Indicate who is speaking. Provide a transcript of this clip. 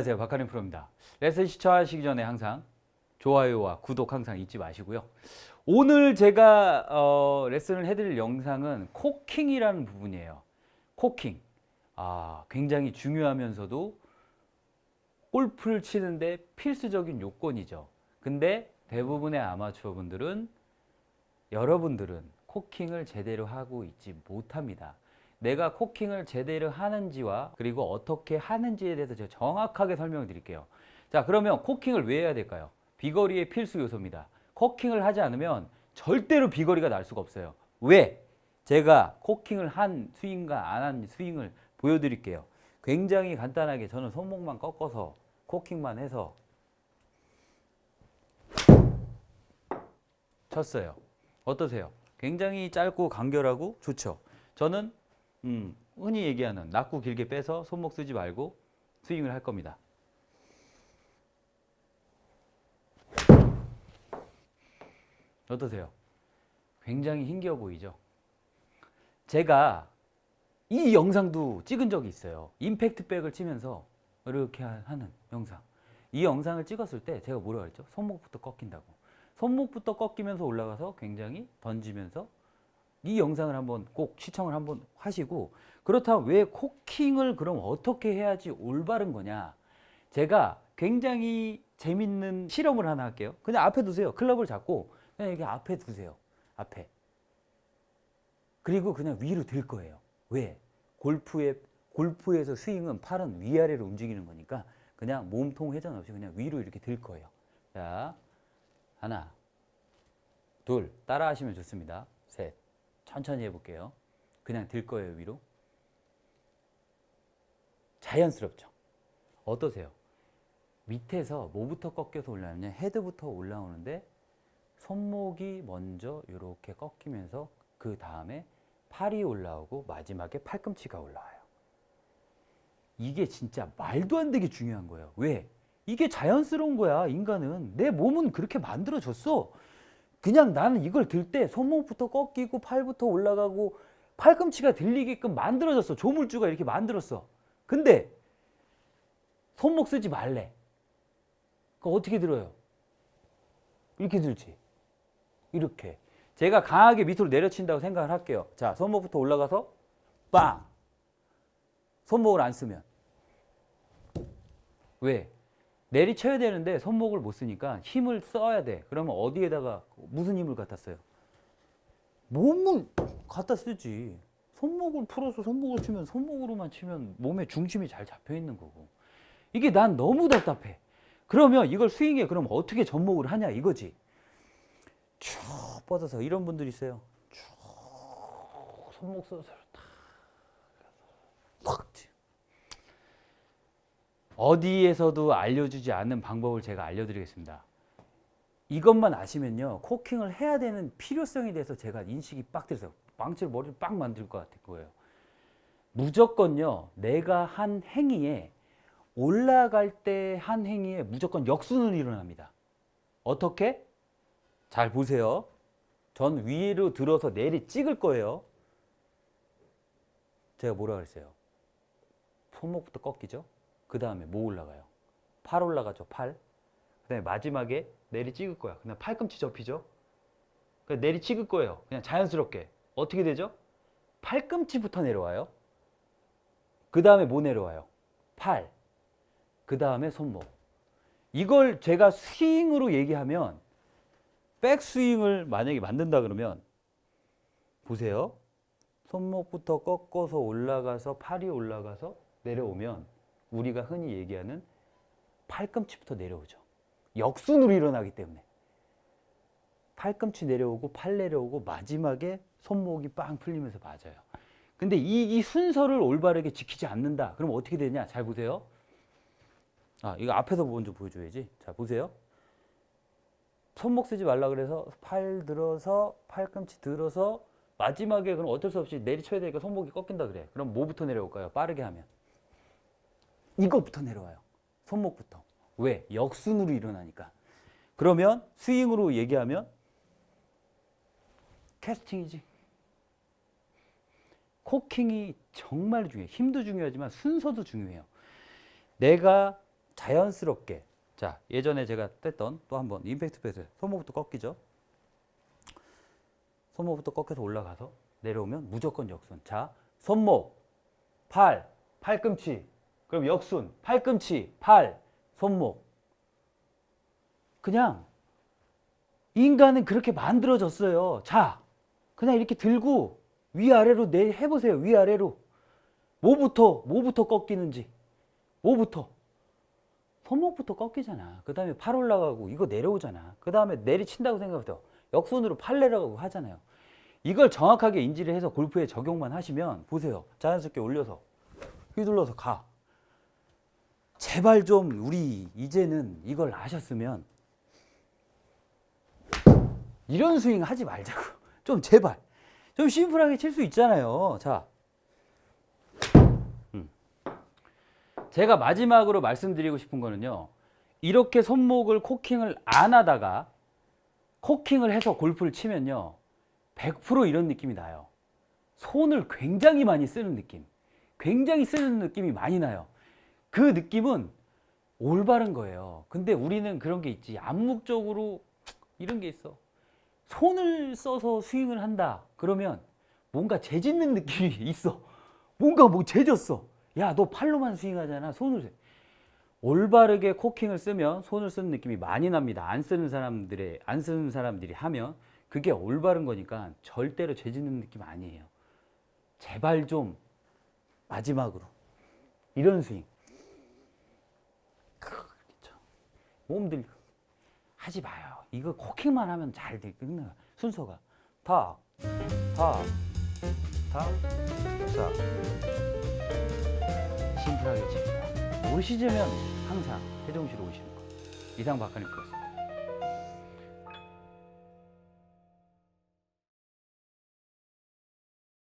Speaker 1: 안녕하세요. 박하림 프로입니다. 레슨 시청하시기 전에 항상 좋아요와 구독 항상 잊지 마시고요. 오늘 제가 어, 레슨을 해드릴 영상은 코킹이라는 부분이에요. 코킹. 아, 굉장히 중요하면서도 골프를 치는데 필수적인 요건이죠. 근데 대부분의 아마추어 분들은 여러분들은 코킹을 제대로 하고 있지 못합니다. 내가 코킹을 제대로 하는지와 그리고 어떻게 하는지에 대해서 제가 정확하게 설명을 드릴게요. 자, 그러면 코킹을 왜 해야 될까요? 비거리의 필수 요소입니다. 코킹을 하지 않으면 절대로 비거리가 날 수가 없어요. 왜? 제가 코킹을 한 스윙과 안 한 스윙을 보여드릴게요. 굉장히 간단하게 저는 손목만 꺾어서 코킹만 해서 쳤어요. 어떠세요? 굉장히 짧고 간결하고 좋죠. 저는 음, 흔히 얘기하는 낙구 길게 빼서 손목 쓰지 말고 스윙을 할 겁니다. 어떠세요? 굉장히 힘겨워 보이죠? 제가 이 영상도 찍은 적이 있어요. 임팩트 백을 치면서 이렇게 하- 하는 영상. 이 영상을 찍었을 때 제가 뭐라고 했죠? 손목부터 꺾인다고. 손목부터 꺾이면서 올라가서 굉장히 던지면서 이 영상을 한번 꼭 시청을 한번 하시고 그렇다면 왜 코킹을 그럼 어떻게 해야지 올바른 거냐? 제가 굉장히 재밌는 실험을 하나 할게요. 그냥 앞에 두세요. 클럽을 잡고 그냥 이렇게 앞에 두세요. 앞에. 그리고 그냥 위로 들 거예요. 왜? 골프의 골프에서 스윙은 팔은 위아래로 움직이는 거니까 그냥 몸통 회전 없이 그냥 위로 이렇게 들 거예요. 자, 하나, 둘, 따라 하시면 좋습니다. 셋, 천천히 해볼게요. 그냥 들 거예요, 위로. 자연스럽죠? 어떠세요? 밑에서 뭐부터 꺾여서 올라오냐? 헤드부터 올라오는데 손목이 먼저 이렇게 꺾이면서 그 다음에 팔이 올라오고 마지막에 팔꿈치가 올라와요. 이게 진짜 말도 안 되게 중요한 거예요. 왜? 이게 자연스러운 거야, 인간은. 내 몸은 그렇게 만들어졌어. 그냥 나는 이걸 들 때 손목부터 꺾이고 팔부터 올라가고 팔꿈치가 들리게끔 만들어졌어. 조물주가 이렇게 만들었어. 근데 손목 쓰지 말래. 그 어떻게 들어요? 이렇게 들지. 이렇게. 제가 강하게 밑으로 내려친다고 생각을 할게요. 자, 손목부터 올라가서 빵. 손목을 안 쓰면. 왜? 내리쳐야 되는데 손목을 못 쓰니까 힘을 써야 돼. 그러면 어디에다가 무슨 힘을 갖다 써요? 몸을 갖다 쓰지. 손목을 풀어서 손목을 치면 손목으로만 치면 몸에 중심이 잘 잡혀 있는 거고. 이게 난 너무 답답해. 그러면 이걸 스윙에 그럼 어떻게 접목을 하냐 이거지. 쭉 뻗어서 이런 분들 있어요. 쭉 손목 써서 탁, 탁 치. 어디에서도 알려주지 않는 방법을 제가 알려드리겠습니다. 이것만 아시면요, 코킹을 해야 되는 필요성에 대해서 제가 인식이 빡 들어요. 망치를 머리를 빡 만들 것 같을 거예요. 무조건요, 내가 한 행위에 올라갈 때 한 행위에 무조건 역순은 일어납니다. 어떻게? 잘 보세요. 전 위로 들어서 내리 찍을 거예요. 제가 뭐라 그랬어요? 손목부터 꺾이죠? 그 다음에 뭐 올라가요? 팔 올라가죠, 팔. 그 다음에 마지막에 내리 찍을 거야. 그냥 팔꿈치 접히죠? 그냥 내리 찍을 거예요. 그냥 자연스럽게. 어떻게 되죠? 팔꿈치부터 내려와요. 그 다음에 뭐 내려와요? 팔. 그 다음에 손목. 이걸 제가 스윙으로 얘기하면 백스윙을 만약에 만든다 그러면 보세요. 손목부터 꺾어서 올라가서 팔이 올라가서 내려오면 우리가 흔히 얘기하는 팔꿈치부터 내려오죠. 역순으로 일어나기 때문에 팔꿈치 내려오고 팔 내려오고 마지막에 손목이 빵 풀리면서 맞아요. 근데 이, 이 순서를 올바르게 지키지 않는다. 그럼 어떻게 되냐? 잘 보세요. 아, 이거 앞에서 먼저 보여줘야지. 자, 보세요. 손목 쓰지 말라 그래서 팔 들어서 팔꿈치 들어서 마지막에 그럼 어쩔 수 없이 내리쳐야 되니까 손목이 꺾인다 그래. 그럼 뭐부터 내려올까요? 빠르게 하면. 이거부터 내려와요. 손목부터. 왜? 역순으로 일어나니까. 그러면 스윙으로 얘기하면 캐스팅이지. 코킹이 정말 중요해. 힘도 중요하지만 순서도 중요해요. 내가 자연스럽게 자 예전에 제가 뗐던 또 한 번 임팩트 패스 손목부터 꺾이죠 손목부터 꺾여서 올라가서 내려오면 무조건 역순 자 손목 팔 팔꿈치 그럼 역순 팔꿈치 팔 손목 그냥 인간은 그렇게 만들어졌어요 자 그냥 이렇게 들고 위아래로 내 해보세요 위아래로 뭐부터 뭐부터 꺾이는지 뭐부터 손목부터 꺾이잖아. 그 다음에 팔 올라가고 이거 내려오잖아. 그 다음에 내리친다고 생각해서 역손으로 팔 내려가고 하잖아요. 이걸 정확하게 인지를 해서 골프에 적용만 하시면 보세요. 자연스럽게 올려서 휘둘러서 가. 제발 좀 우리 이제는 이걸 아셨으면 이런 스윙 하지 말자고. 좀 제발. 좀 심플하게 칠 수 있잖아요. 자. 제가 마지막으로 말씀드리고 싶은 거는요. 이렇게 손목을 코킹을 안 하다가 코킹을 해서 골프를 치면요. 100% 이런 느낌이 나요. 손을 굉장히 많이 쓰는 느낌. 굉장히 쓰는 느낌이 많이 나요. 그 느낌은 올바른 거예요. 근데 우리는 그런 게 있지. 암묵적으로 이런 게 있어. 손을 써서 스윙을 한다. 그러면 뭔가 재짓는 느낌이 있어. 뭔가 뭐 재졌어. 야, 너 팔로만 스윙하잖아. 손을 세. 올바르게 코킹을 쓰면 손을 쓰는 느낌이 많이 납니다. 안 쓰는 사람들의 안 쓰는 사람들이 하면 그게 올바른 거니까 절대로 재짓는 느낌 아니에요. 제발 좀 마지막으로 이런 스윙. 크, 그렇죠. 몸들 하지 마요. 이거 코킹만 하면 잘 돼. 끝나. 순서가 탁, 탁, 탁, 탁. 심플하게 칩니다. 모르시려면 항상 세종시로 오시는 거. 이상 박하님 프로였습니다.